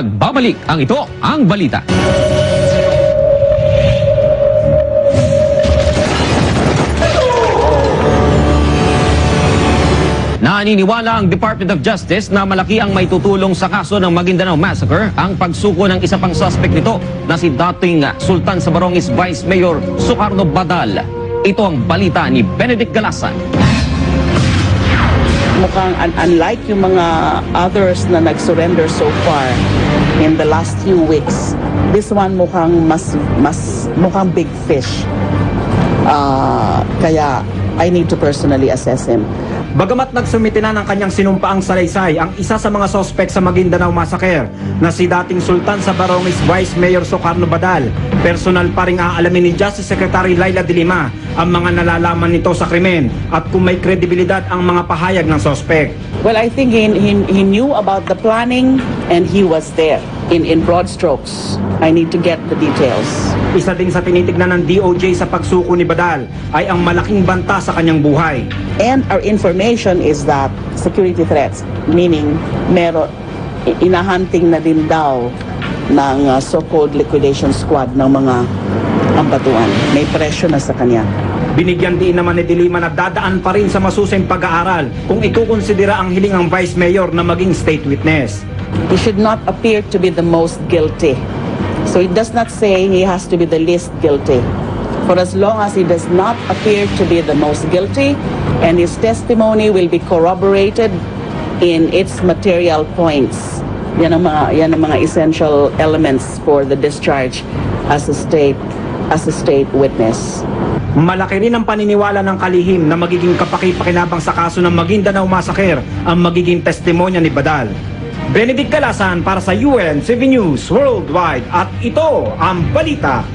Nagbabalik ang ito ang balita. Naniniwala ang Department of Justice na malaki ang may tutulong sa kaso ng Maguindanao Massacre ang pagsuko ng isa pang suspect nito na si dating Sultan sa Barongis Vice Mayor Sukarno Badal. Ito ang balita ni Benedict Galasan. Mukhang un- unlike yung mga others na nag-surrender so far in the last few weeks, this one mukhang mas, mas mukhang big fish. Ah, kaya I need to personally assess him. Bagamat nagsumite na ng kanyang sinumpaang salaysay ang isa sa mga sospek sa Maguindanao Massacre na si dating Sultan sa Barongis Vice Mayor Socarno Badal, personal pa rin aalamin ni Justice Secretary Laila de Lima ang mga nalalaman nito sa krimen at kung may kredibilidad ang mga pahayag ng sospek. Well, I think he, he, he knew about the planning and he was there in, in broad strokes. I need to get the details. Isa din sa tinitignan ng DOJ sa pagsuko ni Badal ay ang malaking banta sa kanyang buhay. And our information is that security threats, meaning meron, inahunting na din daw ng uh, so-called liquidation squad ng mga ambatuan. May presyo na sa kanya. Binigyan din naman ni Dilima na dadaan pa rin sa masusing pag-aaral kung ikukonsidera ang hiling ng Vice Mayor na maging state witness. He should not appear to be the most guilty. So it does not say he has to be the least guilty. For as long as he does not appear to be the most guilty and his testimony will be corroborated in its material points. Yan ang mga, yan ang mga essential elements for the discharge as a state as a state witness. Malaki rin ang paniniwala ng kalihim na magiging kapaki-pakinabang sa kaso ng Maguindanao Massacre ang magiging testimonya ni Badal. Benedict Calasan para sa UN 7 News Worldwide at ito ang balita.